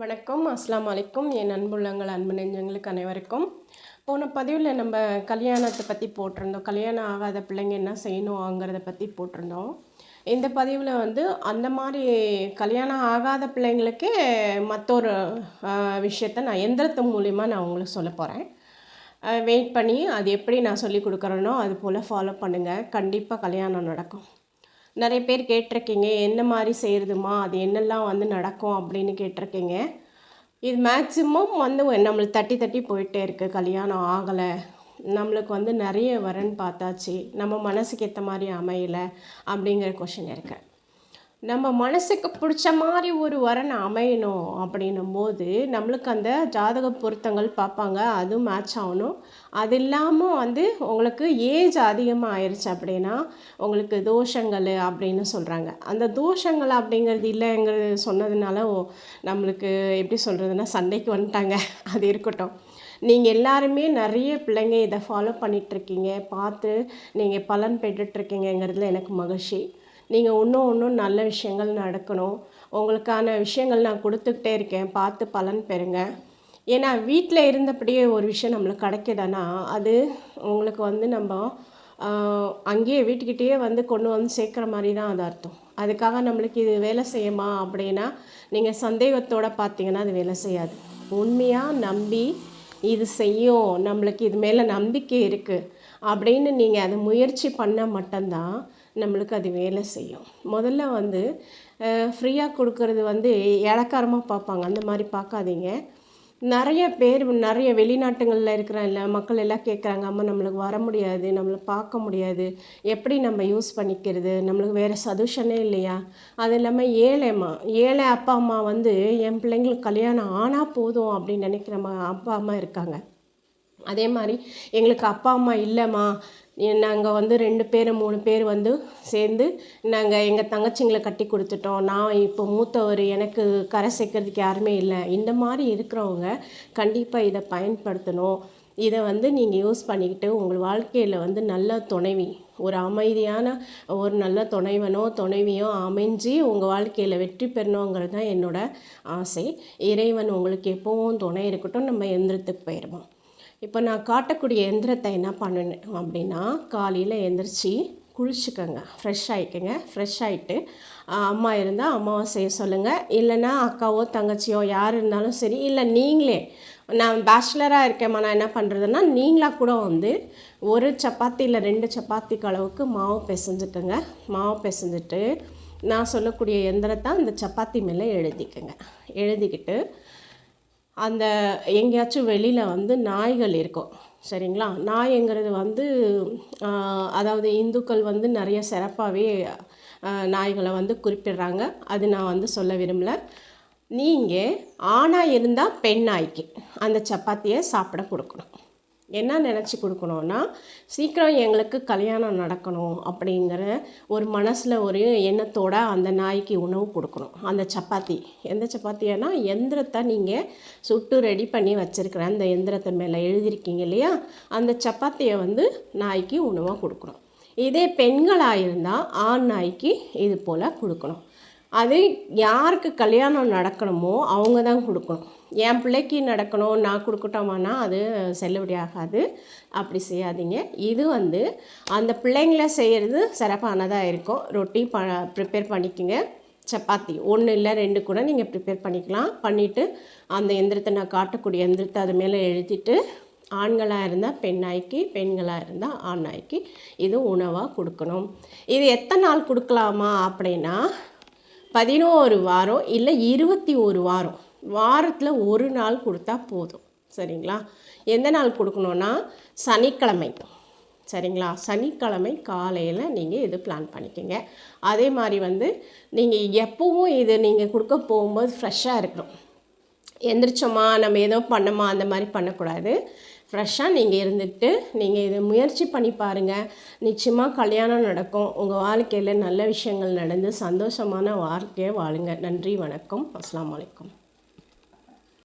வணக்கம். அஸ்லாம் வலைக்கும் என் அன்புள்ளங்கள் அன்பு நெஞ்சங்களுக்கு அனைவருக்கும். போன பதிவில் நம்ம கல்யாணத்தை பற்றி போட்டிருந்தோம். கல்யாணம் ஆகாத பிள்ளைங்க என்ன செய்யணுங்கிறத பற்றி போட்டிருந்தோம். இந்த பதிவில் வந்து அந்த மாதிரி கல்யாணம் ஆகாத பிள்ளைங்களுக்கே மற்றொரு விஷயத்த நான் எந்திரத்து மூலிமா நான் உங்களுக்கு சொல்ல போகிறேன் வெயிட் பண்ணி அது எப்படி நான் சொல்லி கொடுக்குறேனோ அது போல் ஃபாலோ பண்ணுங்கள் கண்டிப்பாக கல்யாணம் நடக்கும். நிறைய பேர் கேட்டிருக்கீங்க என்ன மாதிரி செய்கிறதுமா அது என்னெல்லாம் வந்து நடக்கும் அப்படின்னு கேட்டிருக்கீங்க. இது மேக்ஸிமம் வந்து நம்மளுக்கு தட்டி தட்டி போயிட்டே இருக்குது கல்யாணம் ஆகலை. நம்மளுக்கு வந்து நிறைய வரன்னு பார்த்தாச்சு. நம்ம மனசுக்கு ஏற்ற மாதிரி அமையலை அப்படிங்கிற கொஷின் இருக்குது நம்ம மனசுக்கு பிடிச்ச மாதிரி ஒரு வரன் அமையணும் அப்படின்னும் போது நம்மளுக்கு அந்த ஜாதக பொருத்தங்கள் பார்ப்பாங்க அதுவும் மேட்ச் ஆகணும். அது இல்லாமல் வந்து உங்களுக்கு ஏஜ் அதிகமாக ஆயிடுச்சு அப்படின்னா உங்களுக்கு தோஷங்கள் அப்படின்னு சொல்கிறாங்க அந்த தோஷங்கள் அப்படிங்கிறது இல்லைங்கிறது சொன்னதுனால நம்மளுக்கு எப்படி சொல்கிறதுனா சண்டைக்கு வந்துட்டாங்க. அது இருக்கட்டும். நீங்கள் எல்லாருமே நிறைய பிள்ளைங்க இதை ஃபாலோ பண்ணிகிட்ருக்கீங்க பார்த்து நீங்கள் பலன் பெற்றுட்ருக்கீங்கிறதுல எனக்கு மகிழ்ச்சி. நீங்கள் இன்னும் இன்னும் நல்ல விஷயங்கள் நடக்கணும். உங்களுக்கான விஷயங்கள் நான் கொடுத்துக்கிட்டே இருக்கேன். பார்த்து பலன் பெறுங்க. ஏன்னா வீட்டில் இருந்தபடியே ஒரு விஷயம் நம்மளுக்கு கிடைக்கிதுன்னா அது உங்களுக்கு வந்து நம்ம அங்கேயே வீட்டுக்கிட்டேயே வந்து கொண்டு வந்து சேர்க்குற மாதிரி தான் அது அர்த்தம். அதுக்காக நம்மளுக்கு இது வேலை செய்யுமா அப்படின்னா நீங்கள் சந்தேகத்தோடு பார்த்தீங்கன்னா அது வேலை செய்யாது. உண்மையாக நம்பி இது செய்யும் நம்மளுக்கு இது மேலே நம்பிக்கை இருக்குது அப்படின்னு நீங்கள் அதை முயற்சி பண்ண மட்டும்தான் நம்மளுக்கு அது வேலை செய்யும். முதல்ல வந்து ஃப்ரீயாக கொடுக்கறது வந்து இலக்காரமாக பார்ப்பாங்க. அந்த மாதிரி பார்க்காதீங்க. நிறைய பேர் நிறைய வெளிநாட்டுங்களில் இருக்கிற மக்கள் எல்லாம் கேட்குறாங்க அம்மா நம்மளுக்கு வர முடியாது நம்மளை பார்க்க முடியாது. எப்படி நம்ம யூஸ் பண்ணிக்கிறது? நம்மளுக்கு வேறு சதுஷனே இல்லையா? அது இல்லாமல் ஏழைம்மா ஏழை அப்பா அம்மா வந்து என் பிள்ளைங்களுக்கு கல்யாணம் ஆனால் போதும் அப்படின்னு நினைக்கிற அப்பா அம்மா இருக்காங்க. அதே மாதிரி எங்களுக்கு அப்பா அம்மா இல்லைம்மா நாங்கள் வந்து ரெண்டு பேர் மூணு பேர் வந்து சேர்ந்து நாங்கள் எங்கள் தங்கச்சிங்களை கட்டி கொடுத்துட்டோம். நான் இப்போ மூத்தவர் எனக்கு கரை சேர்க்கறதுக்கு யாருமே இல்லை. இந்த மாதிரி இருக்கிறவங்க கண்டிப்பாக இதை பயன்படுத்தணும். இதை வந்து நீங்கள் யூஸ் பண்ணிக்கிட்டு உங்கள் வாழ்க்கையில் வந்து நல்ல துணைவி ஒரு அமைதியான ஒரு நல்ல துணைவனோ துணைவியோ அமைஞ்சு உங்கள் வாழ்க்கையில் வெற்றி பெறணுங்கிறது தான் என்னோடய ஆசை. இறைவன் உங்களுக்கு எப்போவும் துணை இருக்கட்டும். நம்ம எந்திரத்துக்கு போயிடுவோம் இப்போ நான் காட்டக்கூடிய எந்திரத்தை என்ன பண்ணணும் அப்படின்னா காலையில் எந்திரிச்சு குளிச்சுக்கோங்க. ஃப்ரெஷ் ஆகிக்கோங்க ஃப்ரெஷ் ஆகிட்டு அம்மா இருந்தால் அம்மாவை செய்ய சொல்லுங்கள் இல்லைன்னா அக்காவோ தங்கச்சியோ யார் இருந்தாலும் சரி இல்லை நீங்களே நான் பேச்சுலராக இருக்கேம்மா நான் என்ன பண்ணுறதுன்னா நீங்களாக கூட வந்து ஒரு சப்பாத்தி இல்லை ரெண்டு சப்பாத்திக்கு அளவுக்கு மாவு பிசைஞ்சுக்கோங்க. மாவு பிசைஞ்சிட்டு நான் சொல்லக்கூடிய எந்திரத்தை அந்த சப்பாத்தி மேலே எழுதிக்கோங்க. எழுதிக்கிட்டு அந்த எங்கேயாச்சும் வெளியில் வந்து நாய்கள் இருக்கும். சரிங்களா? நாய்ங்கிறது வந்து அதாவது இந்துக்கள் வந்து நிறைய சிறப்பாகவே நாய்களை வந்து குறிப்பிடுறாங்க. அது நான் வந்து சொல்ல விரும்பலை. நீங்கள் ஆணாக இருந்தால் பெண் நாய்க்கு அந்த சப்பாத்தியை சாப்பிட கொடுக்கணும். என்ன நினச்சி கொடுக்கணுன்னா சீக்கிரம் எங்களுக்கு கல்யாணம் நடக்கணும் அப்படிங்கிற ஒரு மனசில் ஒரு எண்ணத்தோடு அந்த நாய்க்கு உணவு கொடுக்கணும். அந்த சப்பாத்தி. எந்த சப்பாத்தியானா எந்திரத்தை நீங்கள் சுட்டு ரெடி பண்ணி வச்சுருக்கிற அந்த எந்திரத்தை மேலே எழுதியிருக்கீங்க இல்லையா? அந்த சப்பாத்தியை வந்து நாய்க்கு உணவாக கொடுக்கணும். இதே பெண்களாக இருந்தால் ஆண் நாய்க்கு இது போல் கொடுக்கணும். அது யாருக்கு கல்யாணம் நடக்கணுமோ அவங்க தான் கொடுக்கணும். என் பிள்ளைக்கு நடக்கணும் நான் கொடுக்கட்டோமானா அது செல்லுபடி ஆகாது. அப்படி செய்யாதீங்க. இது வந்து அந்த பிள்ளைங்கள செய்கிறது சிறப்பானதாக இருக்கும். ரொட்டி ப ப்ரிப்பேர் பண்ணிக்கோங்க. சப்பாத்தி ஒன்று இல்லை ரெண்டு கூட நீங்கள் ப்ரிப்பேர் பண்ணிக்கலாம். பண்ணிவிட்டு அந்த எந்திரத்தை நான் காட்டக்கூடிய எந்திரத்தை அது மேலே எழுதிட்டு ஆண்களாக இருந்தால் பெண்ணாய்க்கு பெண்களாக இருந்தால் ஆண் நாய்க்கு இது உணவாக கொடுக்கணும். இது எத்தனை நாள் கொடுக்கலாமா அப்படின்னா பதினோரு வாரம் இல்லை இருபத்தி ஒரு வாரம் வாரத்தில் ஒரு நாள் கொடுத்தா போதும். சரிங்களா? எந்த நாள் கொடுக்கணுன்னா சனிக்கிழமை. சரிங்களா? சனிக்கிழமை காலையில் நீங்கள் இது பிளான் பண்ணிக்கோங்க. அதே மாதிரி வந்து நீங்கள் எப்போவும் இது நீங்கள் கொடுக்க போகும்போது ஃப்ரெஷ்ஷாக இருக்கணும். எந்திரிச்சோமா? நம்ம ஏதோ பண்ணோமா? அந்த மாதிரி பண்ணக்கூடாது. ஃப்ரெஷ்ஷாக நீங்கள் இருந்துட்டு நீங்கள் இதை முயற்சி பண்ணி பாருங்கள் நிச்சயமாக கல்யாணம் நடக்கும். உங்கள் வாழ்க்கையில் நல்ல விஷயங்கள் நடந்து சந்தோஷமான வாழ்க்கையை வாழுங்க. நன்றி வணக்கம். அஸ்லாம் வலைக்கம்